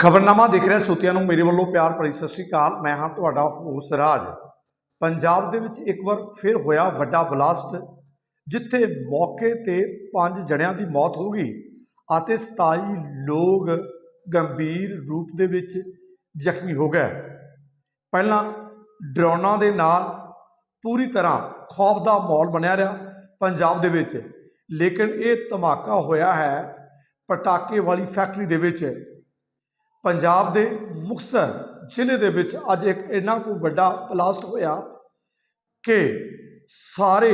ਖਬਰਨਾਮਾ ਦੇਖ ਰਿਹਾ ਸੋਤਿਆਂ ਨੂੰ, ਮੇਰੇ ਵੱਲੋਂ ਪਿਆਰ ਭਰੀ ਸਤਿ ਸ਼੍ਰੀ ਅਕਾਲ। ਮੈਂ ਹਾਂ ਤੁਹਾਡਾ ਹੋਸ ਰਾਜ। ਪੰਜਾਬ ਦੇ ਵਿੱਚ ਇੱਕ ਵਾਰ ਫਿਰ ਹੋਇਆ ਵੱਡਾ ਬਲਾਸਟ, ਜਿੱਥੇ ਮੌਕੇ ਤੇ ਪੰਜ ਜਣਿਆਂ ਦੀ ਮੌਤ ਹੋ ਗਈ ਅਤੇ 27 ਲੋਕ ਗੰਭੀਰ ਰੂਪ ਦੇ ਵਿੱਚ ਜ਼ਖਮੀ ਹੋ ਗਏ। ਪਹਿਲਾਂ ਡਰੋਨਾਂ ਦੇ ਨਾਲ ਪੂਰੀ ਤਰ੍ਹਾਂ ਖੌਫ ਦਾ ਮਾਹੌਲ ਬਣਿਆ ਰਿਹਾ ਪੰਜਾਬ ਦੇ ਵਿੱਚ, ਲੇਕਿਨ ਇਹ ਧਮਾਕਾ ਹੋਇਆ ਹੈ ਪਟਾਕੇ ਵਾਲੀ ਫੈਕਟਰੀ ਦੇ ਵਿੱਚ। ਪੰਜਾਬ ਦੇ ਮੁਕਤਸਰ ਜ਼ਿਲ੍ਹੇ ਦੇ ਵਿੱਚ ਅੱਜ ਇੱਕ ਇੰਨਾ ਕੁ ਵੱਡਾ ਬਲਾਸਟ ਹੋਇਆ ਕਿ ਸਾਰੇ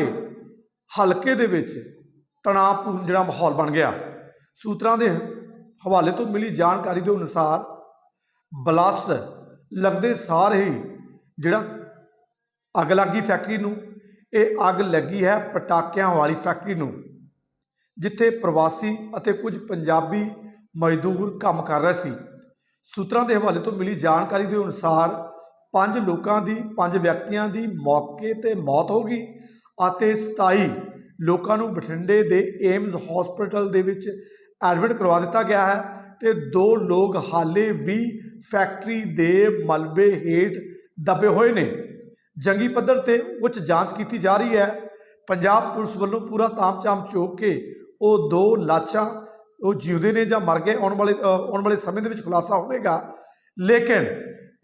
ਹਲਕੇ ਦੇ ਵਿੱਚ ਤਣਾਅਪੂਰਨ ਜਿਹੜਾ ਮਾਹੌਲ ਬਣ ਗਿਆ। ਸੂਤਰਾਂ ਦੇ ਹਵਾਲੇ ਤੋਂ ਮਿਲੀ ਜਾਣਕਾਰੀ ਦੇ ਅਨੁਸਾਰ ਬਲਾਸਟ ਲੱਗਦੇ ਸਾਰ ਹੀ ਜਿਹੜਾ ਅੱਗ ਲੱਗੀ ਫੈਕਟਰੀ ਨੂੰ, ਇਹ ਅੱਗ ਲੱਗੀ ਹੈ ਪਟਾਕਿਆਂ ਵਾਲੀ ਫੈਕਟਰੀ ਨੂੰ, ਜਿੱਥੇ ਪ੍ਰਵਾਸੀ ਅਤੇ ਕੁਝ ਪੰਜਾਬੀ ਮਜ਼ਦੂਰ ਕੰਮ ਕਰ ਰਹੇ ਸੀ। ਸੂਤਰਾਂ ਦੇ ਹਵਾਲੇ ਤੋਂ ਮਿਲੀ ਜਾਣਕਾਰੀ ਦੇ ਅਨੁਸਾਰ ਪੰਜ ਲੋਕਾਂ ਦੀ, ਪੰਜ ਵਿਅਕਤੀਆਂ ਦੀ ਮੌਕੇ ਤੇ ਮੌਤ ਹੋ ਗਈ ਅਤੇ 27 ਲੋਕਾਂ ਨੂੰ ਬਠਿੰਡੇ ਦੇ ਏਮਜ਼ ਹਸਪੀਟਲ ਦੇ ਵਿੱਚ ਐਡਮਿਟ ਕਰਵਾ ਦਿੱਤਾ ਗਿਆ ਹੈ ਤੇ ਦੋ ਲੋਕ ਹਾਲੇ ਵੀ ਫੈਕਟਰੀ ਦੇ ਮਲਬੇ ਹੇਠ ਦਬੇ ਹੋਏ ਨੇ। ਜੰਗੀ ਪੱਧਰ ਤੇ ਉੱਚ ਜਾਂਚ ਕੀਤੀ ਜਾ ਰਹੀ ਹੈ। ਪੰਜਾਬ ਪੁਲਿਸ ਵੱਲੋਂ ਪੂਰਾ ਤਾਮਝਾਮ ਚੋਕ ਕੇ ਉਹ ਦੋ ਲਾਸ਼ਾਂ ਉਹ ਜਿਉਂਦੇ ਨੇ ਜਾਂ ਮਰ ਗਏ, ਆਉਣ ਵਾਲੇ ਆਉਣ ਵਾਲੇ ਸਮੇਂ ਦੇ ਵਿੱਚ ਖੁਲਾਸਾ ਹੋਵੇਗਾ। ਲੇਕਿਨ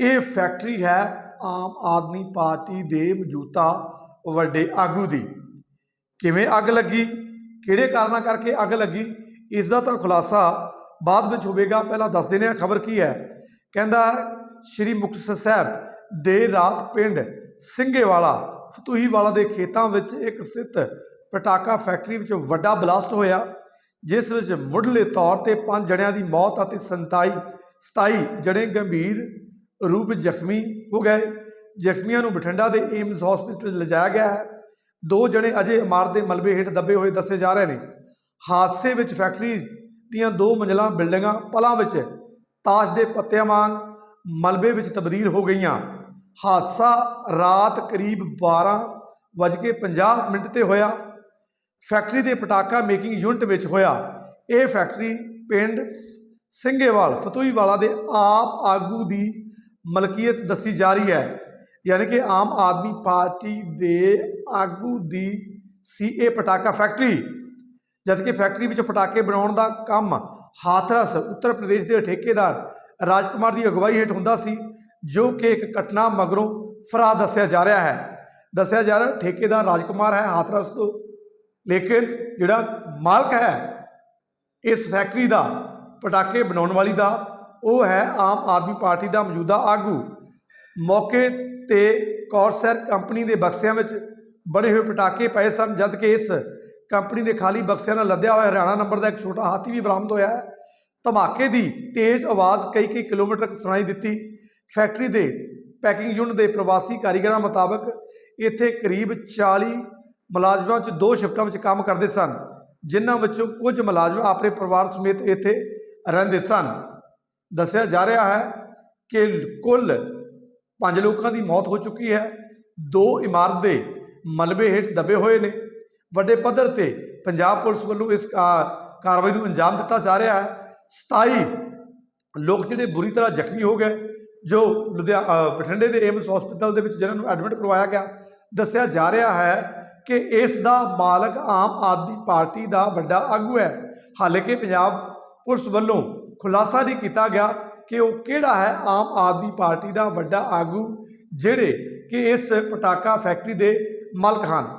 ਇਹ ਫੈਕਟਰੀ ਹੈ ਆਮ ਆਦਮੀ ਪਾਰਟੀ ਦੇ ਮੌਜੂਦਾ ਵੱਡੇ ਆਗੂ ਦੀ। ਕਿਵੇਂ ਅੱਗ ਲੱਗੀ? ਕਿਹੜੇ ਕਾਰਨਾਂ ਕਰਕੇ ਅੱਗ ਲੱਗੀ? ਇਸ ਦਾ ਤਾਂ ਖੁਲਾਸਾ ਬਾਅਦ ਵਿੱਚ ਹੋਵੇਗਾ। ਪਹਿਲਾਂ ਦੱਸ ਦਿੰਦੇ ਹਾਂ ਖਬਰ ਕੀ ਹੈ। ਕਹਿੰਦਾ, ਸ਼੍ਰੀ ਮੁਕਤਸਰ ਸਾਹਿਬ ਦੇ ਰਾਤ ਪਿੰਡ ਸਿੰਘੇਵਾਲਾ ਫਤੂਹੀਵਾਲਾ ਦੇ ਖੇਤਾਂ ਵਿੱਚ ਇੱਕ ਸਥਿਤ ਪਟਾਕਾ ਫੈਕਟਰੀ ਵਿੱਚ ਵੱਡਾ ਬਲਾਸਟ ਹੋਇਆ। ਜਿਸ ਵਿੱਚ ਮੁੱਢਲੇ ਤੌਰ ਤੇ ਪੰਜ ਜਣਿਆਂ ਦੀ ਮੌਤ ਅਤੇ 27 27 ਜਣੇ ਗੰਭੀਰ ਰੂਪ ਜ਼ਖਮੀ ਹੋ ਗਏ। ਜ਼ਖਮੀਆਂ ਨੂੰ ਬਠਿੰਡਾ ਦੇ ਏਮਜ਼ ਹਸਪੀਟਲ ਲਿਜਾਇਆ ਗਿਆ ਹੈ। ਦੋ ਜਣੇ ਅਜੇ ਇਮਾਰਤ ਦੇ ਮਲਬੇ ਹੇਠ ਦੱਬੇ ਹੋਏ ਦੱਸੇ ਜਾ ਰਹੇ ਨੇ। ਹਾਦਸੇ ਵਿੱਚ ਫੈਕਟਰੀ ਦੀਆਂ ਦੋ ਮੰਜ਼ਲਾਂ, ਬਿਲਡਿੰਗਾਂ, ਪਲਾਂ ਵਿੱਚ ਤਾਸ਼ ਦੇ ਪੱਤਿਆਂ ਵਾਂਗ ਮਲਬੇ ਵਿੱਚ ਤਬਦੀਲ ਹੋ ਗਈਆਂ। ਹਾਦਸਾ ਰਾਤ ਕਰੀਬ 12:50 ਮਿੰਟ ਤੇ ਹੋਇਆ। ਫੈਕਟਰੀ ਦੇ ਪਟਾਕਾ ਮੇਕਿੰਗ ਯੂਨਿਟ ਵਿੱਚ ਹੋਇਆ। ਇਹ ਫੈਕਟਰੀ ਪਿੰਡ ਸਿੰਘੇਵਾਲ ਫਤੂਈਵਾਲਾ ਦੇ ਆਪ ਆਗੂ ਦੀ ਮਲਕੀਅਤ ਦੱਸੀ ਜਾ ਰਹੀ ਹੈ। ਯਾਨੀ ਕਿ ਆਮ ਆਦਮੀ ਪਾਰਟੀ ਦੇ ਆਗੂ ਦੀ ਸੀ ਇਹ ਪਟਾਕਾ ਫੈਕਟਰੀ। ਜਦਕਿ ਫੈਕਟਰੀ ਵਿੱਚ ਪਟਾਕੇ ਬਣਾਉਣ ਦਾ ਕੰਮ ਹਾਥਰਸ, ਉੱਤਰ ਪ੍ਰਦੇਸ਼ ਦੇ ਠੇਕੇਦਾਰ ਰਾਜਕੁਮਾਰ ਦੀ ਅਗਵਾਈ ਹੇਠ ਹੁੰਦਾ ਸੀ, ਜੋ ਕਿ ਇੱਕ ਘਟਨਾ ਮਗਰੋਂ ਫਰਾਰ ਦੱਸਿਆ ਜਾ ਰਿਹਾ ਹੈ। ਦੱਸਿਆ ਜਾ ਰਿਹਾ, ਠੇਕੇਦਾਰ ਰਾਜਕੁਮਾਰ ਹੈ, ਹਾਥਰਸ ਤੋਂ ਲੇਕਿਨ ਜਿਹੜਾ ਮਾਲਕ ਹੈ, ਇਸ ਫੈਕਟਰੀ ਦਾ, ਪਟਾਕੇ ਬਣਾਉਣ ਵਾਲੀ ਦਾ, ਉਹ ਹੈ ਆਮ ਆਦਮੀ ਪਾਰਟੀ ਦਾ ਮੌਜੂਦਾ ਆਗੂ। ਮੌਕੇ ਤੇ ਕੌਰਸਰ ਕੰਪਨੀ ਦੇ ਬਕਸਿਆਂ ਵਿੱਚ ਬਣੇ ਹੋਏ ਪਟਾਕੇ ਪਏ ਸਨ ਜਦ ਕਿ ਇਸ ਕੰਪਨੀ ਦੇ ਖਾਲੀ ਬਕਸਿਆਂ ਨਾਲ ਲੱਦਿਆ ਹੋਇਆ ਹਰਿਆਣਾ ਨੰਬਰ ਦਾ ਇੱਕ ਛੋਟਾ ਹਾਥੀ ਵੀ ਬਰਾਮਦ ਹੋਇਆ ਹੈ। ਧਮਾਕੇ ਦੀ ਤੇਜ਼ ਆਵਾਜ਼ ਕਈ ਕਈ ਕਿਲੋਮੀਟਰ ਤੱਕ ਸੁਣਾਈ ਦਿੱਤੀ। ਫੈਕਟਰੀ ਦੇ ਪੈਕਿੰਗ ਯੂਨਿਟ ਦੇ ਪ੍ਰਵਾਸੀ ਕਾਰੀਗਰਾਂ ਮੁਤਾਬਕ ਇੱਥੇ ਕਰੀਬ 40 ਮੁਲਾਜ਼ਮਾਂ 'ਚ ਦੋ ਸ਼ਿਫਟਾਂ ਵਿੱਚ ਕੰਮ ਕਰਦੇ ਸਨ, ਜਿਨ੍ਹਾਂ ਵਿੱਚੋਂ ਕੁਝ ਮੁਲਾਜ਼ਮ ਆਪਣੇ ਪਰਿਵਾਰ ਸਮੇਤ ਇੱਥੇ ਰਹਿੰਦੇ ਸਨ। ਦੱਸਿਆ ਜਾ ਰਿਹਾ ਹੈ ਕਿ ਕੁੱਲ ਪੰਜ ਲੋਕਾਂ ਦੀ ਮੌਤ ਹੋ ਚੁੱਕੀ ਹੈ। ਦੋ ਇਮਾਰਤ ਦੇ ਮਲਬੇ ਹੇਠ ਦਬੇ ਹੋਏ ਨੇ। ਵੱਡੇ ਪੱਧਰ ਤੇ ਪੰਜਾਬ ਪੁਲਿਸ ਵੱਲੋਂ ਇਸ ਕਾ- ਕਾਰਵਾਈ ਨੂੰ ਅੰਜਾਮ ਦਿੱਤਾ ਜਾ ਰਿਹਾ ਹੈ। 27 ਲੋਕ ਜਿਹੜੇ ਬੁਰੀ ਤਰ੍ਹਾਂ ਜ਼ਖਮੀ ਹੋ ਗਏ, ਜੋ ਲੁਧਿਆ ਬਠਿੰਡੇ ਦੇ ਏਮਸ ਹਸਪੀਟਲ ਦੇ ਵਿੱਚ ਜਿਨ੍ਹਾਂ ਨੂੰ ਐਡਮਿਟ ਕਰਵਾਇਆ ਗਿਆ। ਦੱਸਿਆ ਜਾ ਰਿਹਾ ਹੈ ਕਿ ਇਸ ਦਾ ਮਾਲਕ ਆਮ ਆਦਮੀ ਪਾਰਟੀ ਦਾ ਵੱਡਾ ਆਗੂ ਹੈ। ਹਾਲਾਂਕਿ ਪੰਜਾਬ ਪੁਲਿਸ ਵੱਲੋਂ ਖੁਲਾਸਾ ਨਹੀਂ ਕੀਤਾ ਗਿਆ ਕਿ ਉਹ ਕਿਹੜਾ ਹੈ ਆਮ ਆਦਮੀ ਪਾਰਟੀ ਦਾ ਵੱਡਾ ਆਗੂ, ਜਿਹੜੇ ਕਿ ਇਸ ਪਟਾਕਾ ਫੈਕਟਰੀ ਦੇ ਮਾਲਕ ਹਨ।